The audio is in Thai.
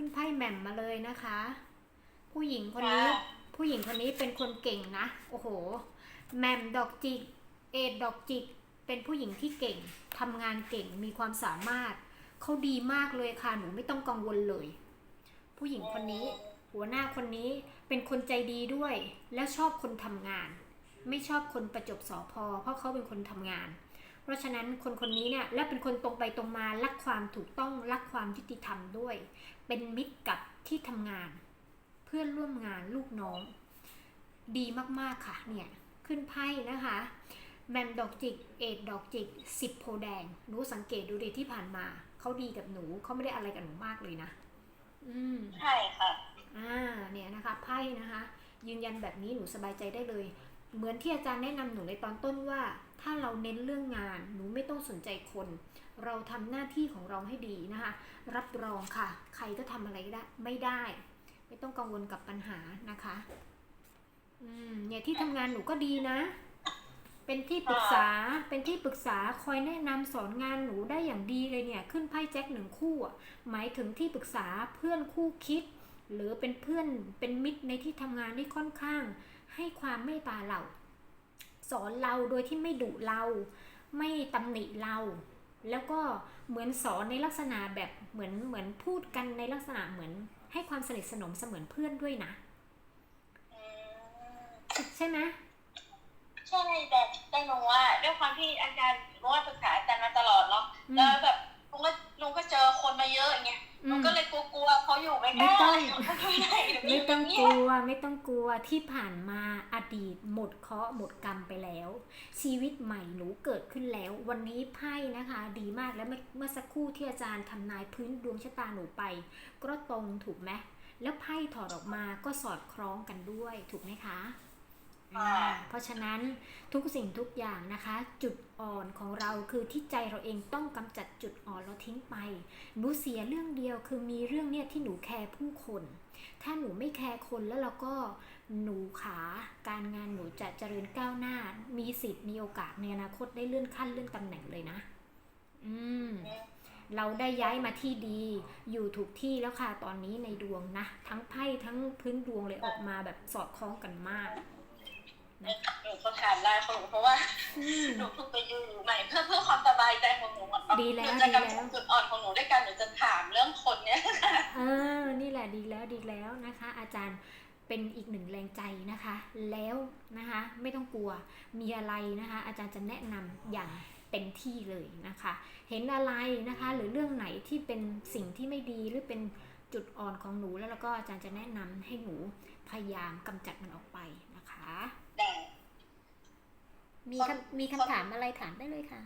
ขึ้นไพ่แหม่มมาเลยนะคะ ผู้หญิงคนนี้ค่ะผู้หญิงคนนี้เป็นคนเก่งนะ โอ้โห แหม่มดอกจิก เอ็ดดอกจิก เป็นผู้หญิงที่เก่งทำงานเก่ง มีความสามารถ เขาดีมากเลยค่ะ หนูไม่ต้องกังวลเลย ผู้หญิงคนนี้ หัวหน้าคนนี้เป็นคนใจดีด้วย และชอบคนทำงาน ไม่ชอบคนประจบสอพอ เพราะเขาเป็นคนทำงานเพ ราะฉะนั้นคนคนนี้เนี่ยและเป็นคนตรงไปตรงมารักความถูกต้องรักความยุติธรรมด้วย เป็นมิตรกับที่ทำงาน เพื่อนร่วมงานลูกน้อง ดีมากๆค่ะเนี่ยขึ้นไพ่นะคะแมมดอกจิกเอ็ดดอกจิกสิบโพธิ์แดงหนูสังเกตดูดิที่ผ่านมาเขาดีกับหนูเขาไม่ได้อะไรกับหนูมากเลยนะ อืมใช่ค่ะอ่าเนี่ยนะคะไพ่นะคะ ยืนยันแบบนี้หนูสบายใจได้เลย เหมือนที่อาจารย์แนะนำหนูในตอนต้นว่า ถ้าเราเน้นเรื่องงาน หนูไม่ต้องสนใจคน เราทำหน้าที่ของเราให้ดีนะคะ รับรองค่ะ ใครก็ทำอะไรได้ไม่ได้ ไม่ต้องกังวลกับปัญหานะคะอืมเนี่ยที่ทำงานหนูก็ดีนะ เป็นที่ปรึกษาเป็นที่ปรึกษาคอยแนะนำสอนงานหนูได้อย่างดีเลยเนี่ย ขึ้นไพ่แจ็คหนึ่งคู่หมายถึงที่ปรึกษาเพื่อนคู่คิด หรือเป็นเพื่อนเป็นมิตรในที่ทำงานที่ค่อนข้าง ให้ความเมตตาเรา สอนเราโดยที่ไม่ดุเรา ไม่ตำหนิเรา แล้วก็เหมือนสอนในลักษณะแบบเหมือนเหมือนพูดกันในลักษณะเหมือน ให้ความสนิทสนมเสมือนเพื่อนด้วยนะอืมใช่ไหมใช่แต่แต่หนูว่าด้วยความที่อาจารย์รู้ว่าปรึกษาอาจารย์มาตลอดเนาะอืมแล้วแไม่ต้องไม่ได้หนูไม่ยู่ต้องเงีกยบลัวไม่ต้องกลัวที่ผ่านมาอดีตหมดเคราะห์หมดกรรมไปแล้ว ชีวิตใหม่หนูเกิดขึ้นแล้ว วันนี้ไพ่นะคะ ดีมากแล้วเมื่อเมื่อสักครู่ที่อาจารย์ทำนายพื้นดวงชะตาหนูไป ก็ตรงถูกไหมแล้วไพ่ถอดออกมาก็สอดคล้องกันด้วยถูกไหมคะอ่า เพราะฉะนั้นทุกสิ่งทุกอย่างนะคะ จุดอ่อนของเราคือที่ใจเราเองต้องกำจัดจุดอ่อนเราทิ้งไปหนูเสียเรื่องเดียวคือมีเรื่องเนี่ยที่หนูแคร์ผู้คน ถ้าหนูไม่แคร์คนแล้วเราก็หนูขาการงานหนูจะเจริญก้าวหน้า มีสิทธิ์มีโอกาสในอนาคตได้เลื่อนขั้นเลื่อนตำแหน่งเลยนะ อืมเราได้ย้ายมาที่ดี อยู่ถูกที่แล้วค่ะตอนนี้ในดวงนะ ทั้งไพ่ทั้งพื้นดวงเลยออกมาแบบสอดคล้องกันมาก หนูก็ถามได้ของหนูเพราะ ว่าอืมหนูเพิ่งไปอยู่ใหม่เพื่อเพื่อความสบายใจของหนูอะดีแล้วหนูจะดีแล้วกำจัดจุดอ่อนของหนูด้วยกันหนูจะถามเรื่องคนเนี้ยเออนี่แหละดีแล้วดีแล้วนะคะ อาจารย์เป็นอีกหนึ่งแรงใจนะคะ แล้วนะคะไม่ต้องกลัวมีอะไรนะคะ อาจารย์จะแนะนำอย่างเต็มที่เลยนะคะ เห็นอะไรนะคะ หรือเรื่องไหนที่เป็นสิ่งที่ไม่ดีหรือเป็นจุดอ่อนของหนูแล้วแล้วก็อาจารย์จะแนะนำให้หนูพยายามกำจัดมันออกไปนะคะแต่ มีคำมีคำถามอะไรถามได้เลยค่ะ